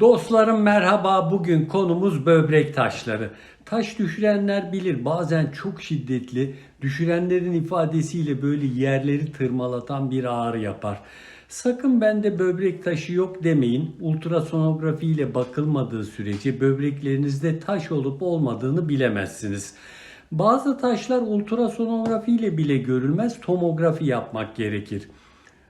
Dostlarım merhaba. Bugün konumuz böbrek taşları. Taş düşürenler bilir bazen çok şiddetli, düşürenlerin ifadesiyle böyle yerleri tırmalatan bir ağrı yapar. Sakın bende böbrek taşı yok demeyin. Ultrasonografi ile bakılmadığı sürece böbreklerinizde taş olup olmadığını bilemezsiniz. Bazı taşlar ultrasonografi ile bile görülmez, tomografi yapmak gerekir.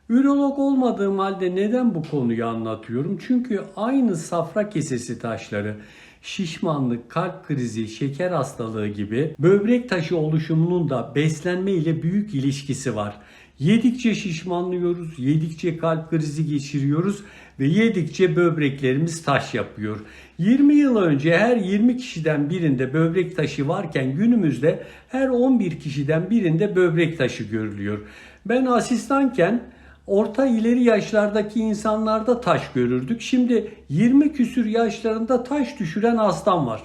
Ürolog olmadığım halde neden bu konuyu anlatıyorum? Çünkü aynı safra kesesi taşları, şişmanlık, kalp krizi, şeker hastalığı gibi böbrek taşı oluşumunun da beslenme ile büyük ilişkisi var. Yedikçe şişmanlıyoruz, yedikçe kalp krizi geçiriyoruz ve yedikçe böbreklerimiz taş yapıyor. 20 yıl önce her 20 kişiden birinde böbrek taşı varken günümüzde her 11 kişiden birinde böbrek taşı görülüyor. Ben asistanken orta ileri yaşlardaki insanlarda taş görürdük. Şimdi 20 küsür yaşlarında taş düşüren hastam var.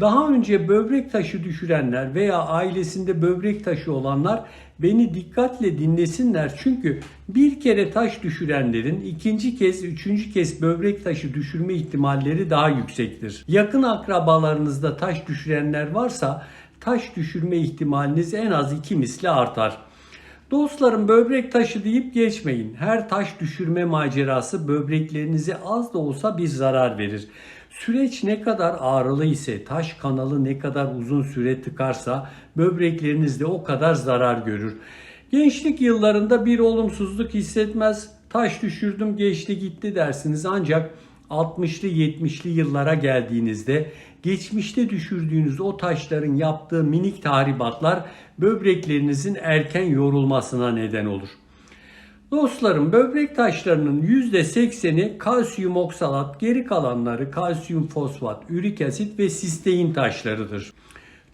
Daha önce böbrek taşı düşürenler veya ailesinde böbrek taşı olanlar beni dikkatle dinlesinler. Çünkü bir kere taş düşürenlerin ikinci kez, üçüncü kez böbrek taşı düşürme ihtimalleri daha yüksektir. Yakın akrabalarınızda taş düşürenler varsa taş düşürme ihtimaliniz en az iki misli artar. Dostlarım böbrek taşı deyip geçmeyin. Her taş düşürme macerası böbreklerinize az da olsa bir zarar verir. Süreç ne kadar ağrılı ise, taş kanalı ne kadar uzun süre tıkarsa böbrekleriniz de o kadar zarar görür. Gençlik yıllarında bir olumsuzluk hissetmez. Taş düşürdüm geçti gitti dersiniz ancak 60'lı 70'li yıllara geldiğinizde geçmişte düşürdüğünüz o taşların yaptığı minik tahribatlar böbreklerinizin erken yorulmasına neden olur. Dostlarım böbrek taşlarının %80'i kalsiyum oksalat, geri kalanları kalsiyum fosfat, ürik asit ve sistein taşlarıdır.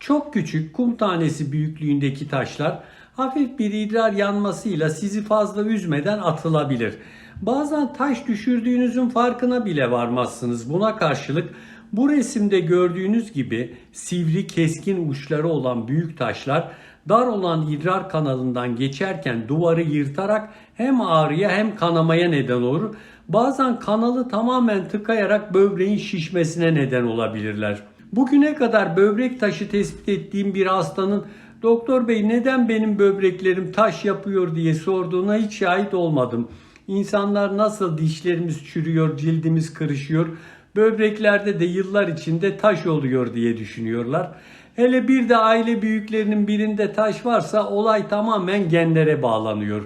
Çok küçük kum tanesi büyüklüğündeki taşlar hafif bir idrar yanmasıyla sizi fazla üzmeden atılabilir. Bazen taş düşürdüğünüzün farkına bile varmazsınız. Buna karşılık bu resimde gördüğünüz gibi sivri keskin uçları olan büyük taşlar dar olan idrar kanalından geçerken duvarı yırtarak hem ağrıya hem kanamaya neden olur. Bazen kanalı tamamen tıkayarak böbreğin şişmesine neden olabilirler. Bugüne kadar böbrek taşı tespit ettiğim bir hastanın doktor bey neden benim böbreklerim taş yapıyor diye sorduğuna hiç şahit olmadım. İnsanlar nasıl dişlerimiz çürüyor, cildimiz kırışıyor, böbreklerde de yıllar içinde taş oluyor diye düşünüyorlar. Hele bir de aile büyüklerinin birinde taş varsa olay tamamen genlere bağlanıyor.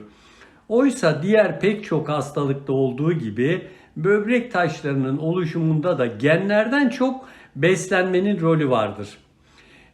Oysa diğer pek çok hastalıkta olduğu gibi böbrek taşlarının oluşumunda da genlerden çok beslenmenin rolü vardır.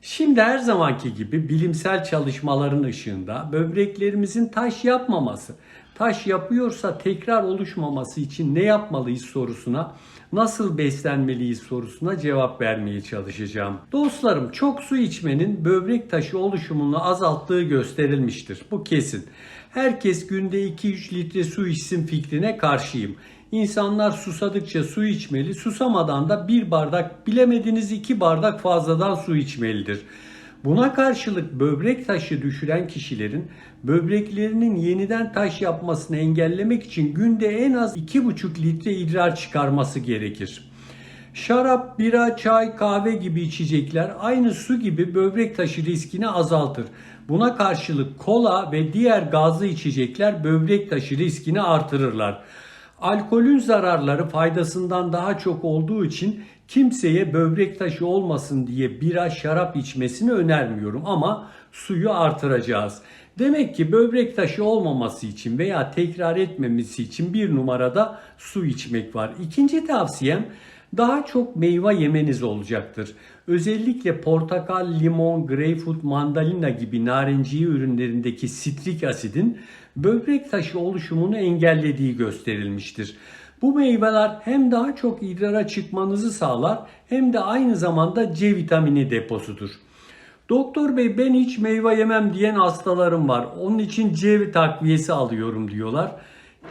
Şimdi her zamanki gibi bilimsel çalışmaların ışığında böbreklerimizin taş yapmaması, taş yapıyorsa tekrar oluşmaması için ne yapmalıyız sorusuna, nasıl beslenmeliyiz sorusuna cevap vermeye çalışacağım. Dostlarım çok su içmenin böbrek taşı oluşumunu azalttığı gösterilmiştir. Bu kesin. Herkes günde 2-3 litre su içsin fikrine karşıyım. İnsanlar susadıkça su içmeli, susamadan da bir bardak, bilemediniz iki bardak fazladan su içmelidir. Buna karşılık böbrek taşı düşüren kişilerin böbreklerinin yeniden taş yapmasını engellemek için günde en az 2,5 litre idrar çıkarması gerekir. Şarap, bira, çay, kahve gibi içecekler aynı su gibi böbrek taşı riskini azaltır. Buna karşılık kola ve diğer gazlı içecekler böbrek taşı riskini artırırlar. Alkolün zararları faydasından daha çok olduğu için kimseye böbrek taşı olmasın diye bira şarap içmesini önermiyorum ama suyu artıracağız. Demek ki böbrek taşı olmaması için veya tekrar etmemesi için bir numarada su içmek var. İkinci tavsiyem daha çok meyve yemeniz olacaktır. Özellikle portakal, limon, greyfurt, mandalina gibi narenciye ürünlerindeki sitrik asidin böbrek taşı oluşumunu engellediği gösterilmiştir. Bu meyveler hem daha çok idrara çıkmanızı sağlar hem de aynı zamanda C vitamini deposudur. Doktor bey ben hiç meyve yemem diyen hastalarım var. Onun için C takviyesi alıyorum diyorlar.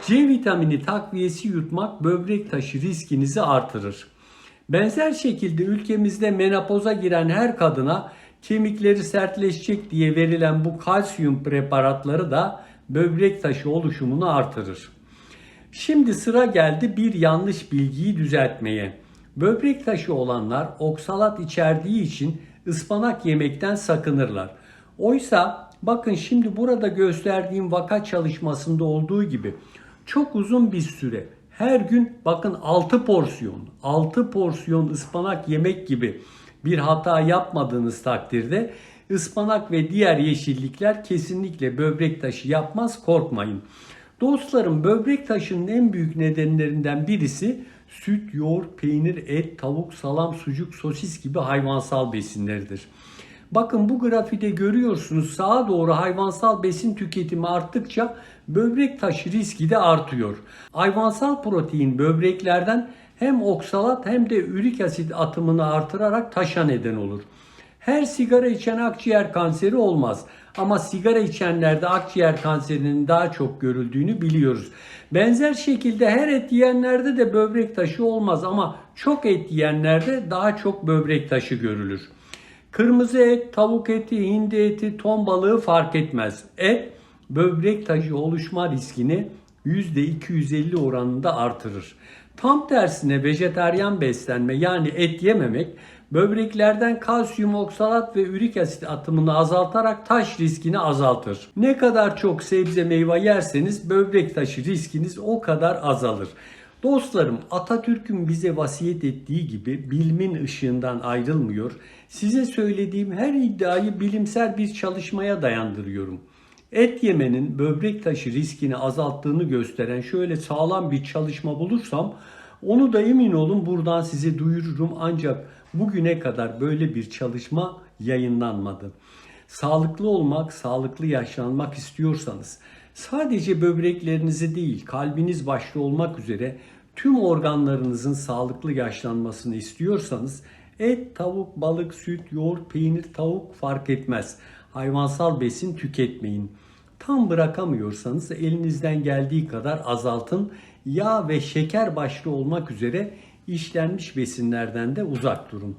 C vitamini takviyesi yutmak böbrek taşı riskinizi artırır. Benzer şekilde ülkemizde menopoza giren her kadına kemikleri sertleşecek diye verilen bu kalsiyum preparatları da böbrek taşı oluşumunu artırır. Şimdi sıra geldi bir yanlış bilgiyi düzeltmeye. Böbrek taşı olanlar oksalat içerdiği için ıspanak yemekten sakınırlar. Oysa bakın şimdi burada gösterdiğim vaka çalışmasında olduğu gibi çok uzun bir süre her gün bakın 6 porsiyon 6 porsiyon ıspanak yemek gibi bir hata yapmadığınız takdirde ıspanak ve diğer yeşillikler kesinlikle böbrek taşı yapmaz korkmayın. Dostlarım böbrek taşının en büyük nedenlerinden birisi süt, yoğurt, peynir, et, tavuk, salam, sucuk, sosis gibi hayvansal besinlerdir. Bakın bu grafide görüyorsunuz sağa doğru hayvansal besin tüketimi arttıkça böbrek taşı riski de artıyor. Hayvansal protein böbreklerden hem oksalat hem de ürik asit atımını artırarak taşa neden olur. Her sigara içen akciğer kanseri olmaz. Ama sigara içenlerde akciğer kanserinin daha çok görüldüğünü biliyoruz. Benzer şekilde her et yiyenlerde de böbrek taşı olmaz ama çok et yiyenlerde daha çok böbrek taşı görülür. Kırmızı et, tavuk eti, hindi eti, ton balığı fark etmez. Et böbrek taşı oluşma riskini %250 oranında artırır. Tam tersine vejeteryan beslenme yani et yememek böbreklerden kalsiyum oksalat ve ürik asit atımını azaltarak taş riskini azaltır. Ne kadar çok sebze meyve yerseniz böbrek taşı riskiniz o kadar azalır. Dostlarım Atatürk'ün bize vasiyet ettiği gibi bilimin ışığından ayrılmıyor. Size söylediğim her iddiayı bilimsel bir çalışmaya dayandırıyorum. Et yemenin böbrek taşı riskini azalttığını gösteren şöyle sağlam bir çalışma bulursam onu da emin olun buradan size duyururum ancak bugüne kadar böyle bir çalışma yayınlanmadı. Sağlıklı olmak, sağlıklı yaşlanmak istiyorsanız sadece böbreklerinizi değil kalbiniz başta olmak üzere tüm organlarınızın sağlıklı yaşlanmasını istiyorsanız et, tavuk, balık, süt, yoğurt, peynir, tavuk fark etmez. Hayvansal besin tüketmeyin. Tam bırakamıyorsanız elinizden geldiği kadar azaltın. Yağ ve şeker başta olmak üzere işlenmiş besinlerden de uzak durun.